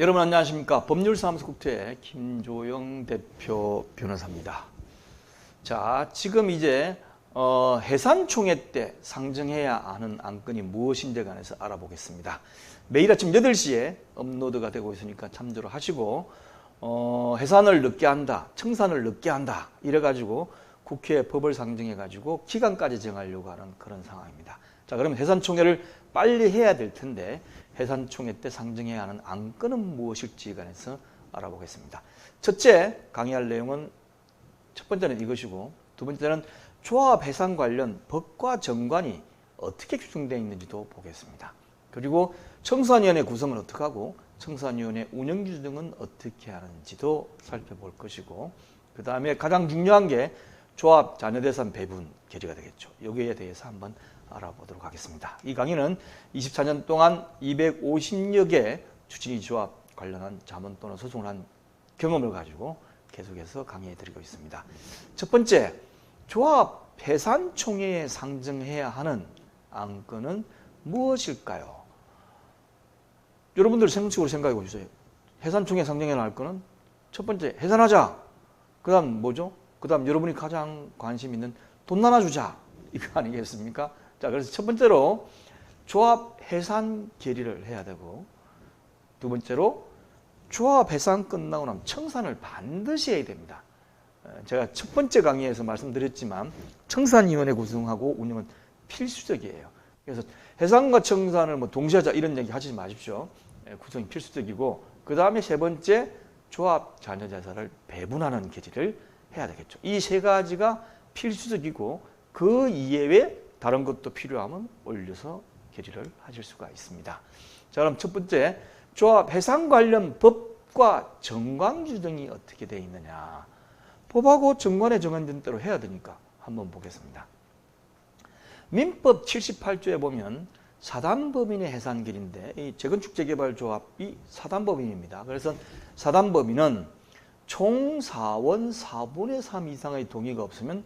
여러분 안녕하십니까 법률사무소 국토의 김조영 대표 변호사입니다. 자 지금 이제 어, 해산총회 때 상정해야 하는 안건이 무엇인지에 관해서 알아보겠습니다. 매일 아침 8시에 업로드가 되고 있으니까 참조를 하시고 어, 해산을 늦게 한다, 청산을 늦게 한다 이래가지고 국회에 법을 상정해가지고 기간까지 정하려고 하는 그런 상황입니다. 자 그러면 해산총회를 빨리 해야 될 텐데 해산총회 때 상정해야 하는 안건은 무엇일지에 관해서 알아보겠습니다. 첫째 강의할 내용은 첫 번째는 이것이고 두 번째는 조합 해산 관련 법과 정관이 어떻게 규정되어 있는지도 보겠습니다. 그리고 청산위원회 구성은 어떻게 하고 청산위원회 운영 규정은 어떻게 하는지도 살펴볼 것이고 그 다음에 가장 중요한 게 조합 자녀대산 배분 계제가 되겠죠. 여기에 대해서 한번 알아보도록 하겠습니다. 이 강의는 24년 동안 250여 개 주진이 조합 관련한 자문 또는 소송을 한 경험을 가지고 계속해서 강의해 드리고 있습니다. 첫 번째, 조합 해산 총회에 상정해야 하는 안건은 무엇일까요? 여러분들 생각적으로 생각해 보세요. 해산 총회 상정해야 할 거는 첫 번째 해산하자. 그 다음 뭐죠? 그 다음 여러분이 가장 관심 있는 돈 나눠주자 이거 아니겠습니까? 자 그래서 첫 번째로 조합 해산 결의를 해야 되고 두 번째로 조합 해산 끝나고 나면 청산을 반드시 해야 됩니다. 제가 첫 번째 강의에서 말씀드렸지만 청산위원회 구성하고 운영은 필수적이에요. 그래서 해산과 청산을 뭐 동시하자 이런 얘기 하지 마십시오. 구성이 필수적이고 그 다음에 세 번째 조합 자녀자산을 배분하는 계지를 해야 되겠죠. 이 세 가지가 필수적이고 그 이외에 다른 것도 필요하면 올려서 결의를 하실 수가 있습니다. 자 그럼 첫 번째 조합 해상 관련 법과 정관 규정이 어떻게 되어 있느냐 법하고 정관에 정한된 대로 해야 되니까 한번 보겠습니다. 민법 78조에 보면 사단법인의 해산길인데 이 재건축 재개발조합이 사단법인입니다. 그래서 사단법인은 총 4원 4분의 3 이상의 동의가 없으면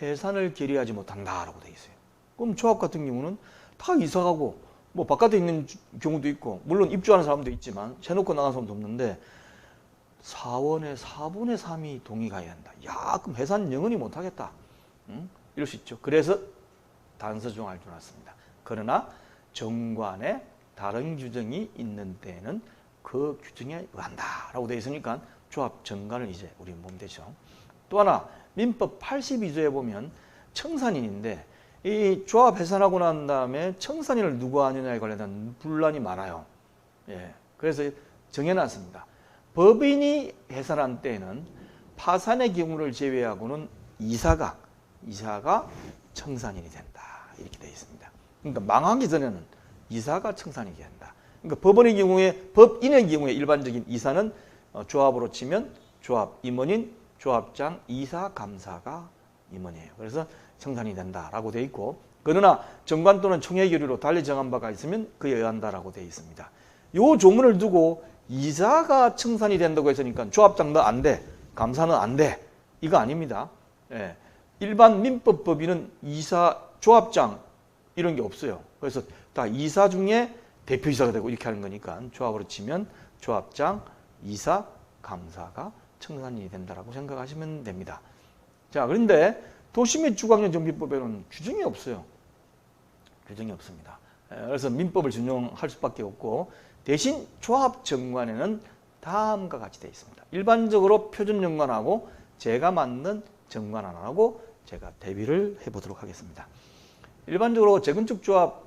해산을 결의하지 못한다라고 되어 있어요. 그럼 조합 같은 경우는 다 이사가고 뭐 바깥에 있는 경우도 있고 물론 입주하는 사람도 있지만 해놓고 나간 사람도 없는데 4원의 4분의 3이 동의가 해야 한다. 야 그럼 해산 영원히 못하겠다. 응? 이럴 수 있죠. 그래서 단서중을 두놨습니다. 그러나 정관에 다른 규정이 있는 때에는 그 규정에 의한다라고 되어 있으니까 조합 정관을 이제 우리 보면 되죠. 또 하나 민법 82조에 보면 청산인인데 이 조합 해산하고 난 다음에 청산인을 누가 하느냐에 관련된 분란이 많아요. 예. 그래서 정해놨습니다. 법인이 해산한 때에는 파산의 경우를 제외하고는 이사가 이사가 청산인이 된다. 이렇게 되어 있습니다. 그러니까 망하기 전에는 이사가 청산이 된다. 그러니까 법원의 경우에 법인의 경우에 일반적인 이사는 어, 조합으로 치면 조합 임원인, 조합장, 이사, 감사가 임원이에요. 그래서 청산이 된다라고 되어 있고 그러나 정관 또는 총회 결의로 달리 정한 바가 있으면 그에 의한다라고 되어 있습니다. 요 조문을 두고 이사가 청산이 된다고 했으니까 조합장도 안 돼, 감사는 안 돼. 이거 아닙니다. 예. 일반 민법 법인은 이사, 조합장 이런 게 없어요. 그래서 다 이사 중에 대표이사가 되고 이렇게 하는 거니까 조합으로 치면 조합장, 이사, 감사가 청산이 된다라고 생각하시면 됩니다. 자, 그런데 도시및 주광역 정비법에는 규정이 없어요. 규정이 없습니다. 그래서 민법을 준용할 수밖에 없고 대신 조합 정관에는 다음과 같이 되어 있습니다. 일반적으로 표준 정관하고 제가 만든 정관 하나하고 제가 대비를 해보도록 하겠습니다. 일반적으로 재건축 조합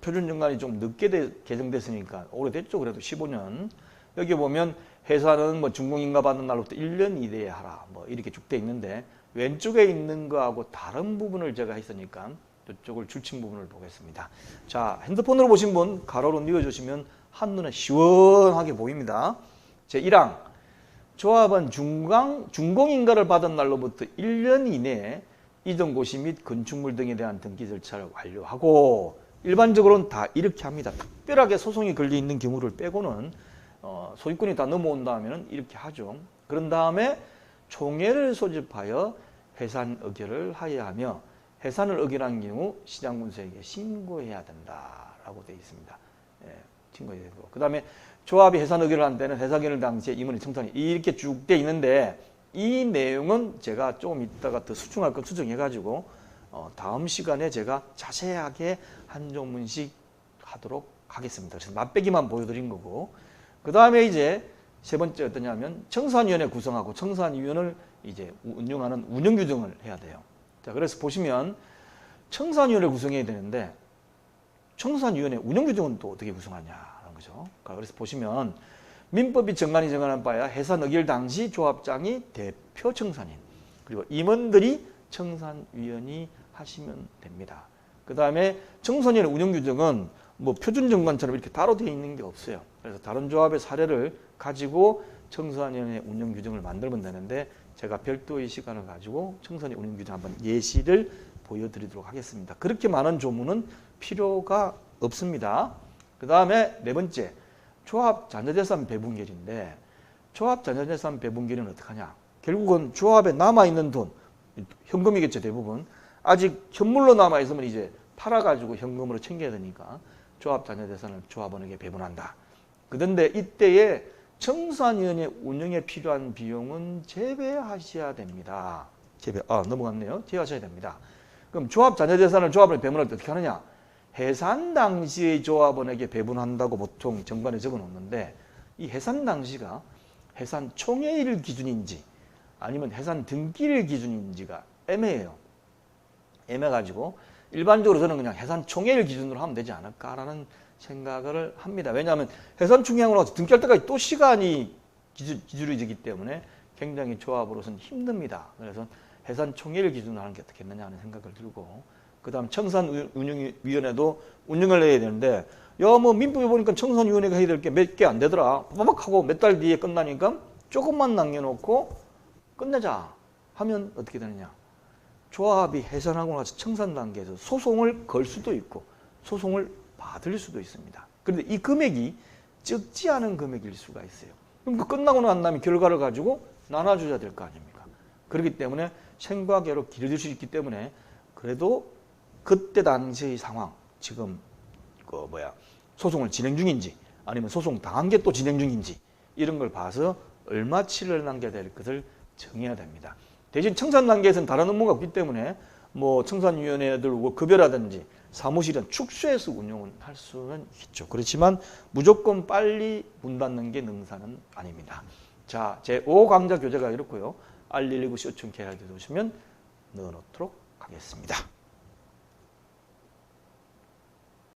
표준 정관이 좀 늦게 개정됐으니까 오래됐죠. 그래도 15년. 여기 보면 회사는 뭐 준공인가 받는 날로부터 1년 이내에 하라. 뭐 이렇게 쭉 돼 있는데 왼쪽에 있는 거하고 다른 부분을 제가 했으니까 이쪽을 줄친 부분을 보겠습니다. 자, 핸드폰으로 보신 분 가로로 뉘어주시면 한눈에 시원하게 보입니다. 제1항 조합은 중강, 준공인가를 받은 날로부터 1년 이내에 이전 고시 및 건축물 등에 대한 등기 절차를 완료하고 일반적으로는 다 이렇게 합니다. 특별하게 소송이 걸려 있는 경우를 빼고는 어, 소유권이 다 넘어온다면 이렇게 하죠. 그런 다음에 총회를 소집하여 해산 의결을 하여야 하며 해산을 의결한 경우 시장군수에게 신고해야 된다라고 되어 있습니다. 예. 증거해야 되고 그 다음에 조합이 해산 의결을 한 때는 해산 의결 당시에 임원의 청산이 이렇게 쭉 돼 있는데 이 내용은 제가 조금 이따가 더 수정할 건 수정해가지고 어, 다음 시간에 제가 자세하게 한 조문씩 하도록 하겠습니다. 그래서 맛배기만 보여드린 거고 그 다음에 이제 세 번째 어떠냐면 청산위원회 구성하고 청산위원을 이제 운영하는 운영 규정을 해야 돼요. 자 그래서 보시면 청산위원회 구성해야 되는데 청산위원회 운영 규정은 또 어떻게 구성하냐는 거죠. 그래서 보시면 민법이 정관이 정한한 바야 해산 의결 당시 조합장이 대표 청산인 그리고 임원들이 청산위원이 하시면 됩니다. 그 다음에 청산위원회 운영 규정은 뭐 표준 정관처럼 이렇게 따로 되어 있는 게 없어요. 그래서 다른 조합의 사례를 가지고 청산위원회 운영 규정을 만들면 되는데 제가 별도의 시간을 가지고 청산위 운영 규정 한번 예시를 보여드리도록 하겠습니다. 그렇게 많은 조문은 필요가 없습니다. 그 다음에 네 번째 조합 자녀재산 배분결인데 조합 자녀재산 배분결은 어떻게 하냐? 결국은 조합에 남아 있는 돈 현금이겠죠 대부분 아직 현물로 남아 있으면 이제 팔아가지고 현금으로 챙겨야 되니까 조합 자녀재산을 조합원에게 배분한다. 그런데 이때에 청산위원회 운영에 필요한 비용은 제외하셔야 됩니다. 제외, 아 넘어갔네요. 제외하셔야 됩니다. 그럼 조합 자녀재산을 조합원에 배분할 때 어떻게 하느냐? 해산 당시의 조합원에게 배분한다고 보통 정관에 적어 놓는데 이 해산 당시가 해산 총회일 기준인지 아니면 해산 등기일 기준인지가 애매해요. 애매가지고 일반적으로 저는 그냥 해산 총회일 기준으로 하면 되지 않을까라는 생각을 합니다. 왜냐하면 해산 총회하고 나서 등기할 때까지 또 시간이 기준이기 때문에 굉장히 조합으로서는 힘듭니다. 그래서 해산 총회일 기준으로 하는 게 어떻겠느냐 하는 생각을 들고 그 다음 청산운영위원회도 운영을 해야 되는데 야뭐 민법에 보니까 청산위원회가 해야 될 게 몇 개 안 되더라 빠박 하고 몇 달 뒤에 끝나니까 조금만 남겨놓고 끝내자 하면 어떻게 되느냐 조합이 해산하고 나서 청산 단계에서 소송을 걸 수도 있고 소송을 받을 수도 있습니다. 그런데 이 금액이 적지 않은 금액일 수가 있어요. 그럼 그 끝나고 난 다음에 결과를 가지고 나눠줘야 될 거 아닙니까? 그렇기 때문에 생과 계로 길어질 수 있기 때문에 그래도 그때 당시의 상황, 지금 그 뭐야 소송을 진행 중인지 아니면 소송 당한 게 또 진행 중인지 이런 걸 봐서 얼마치를 남겨야 될 것을 정해야 됩니다. 대신 청산 단계에서는 다른 업무가 없기 때문에 뭐 청산위원회들 급여라든지 사무실은 축소해서 운영을 할 수는 있죠. 그렇지만 무조건 빨리 문 닫는 게 능사는 아닙니다. 자, 제 5강좌 교재가 이렇고요. R119 시청 계약에 오시면 넣어놓도록 하겠습니다.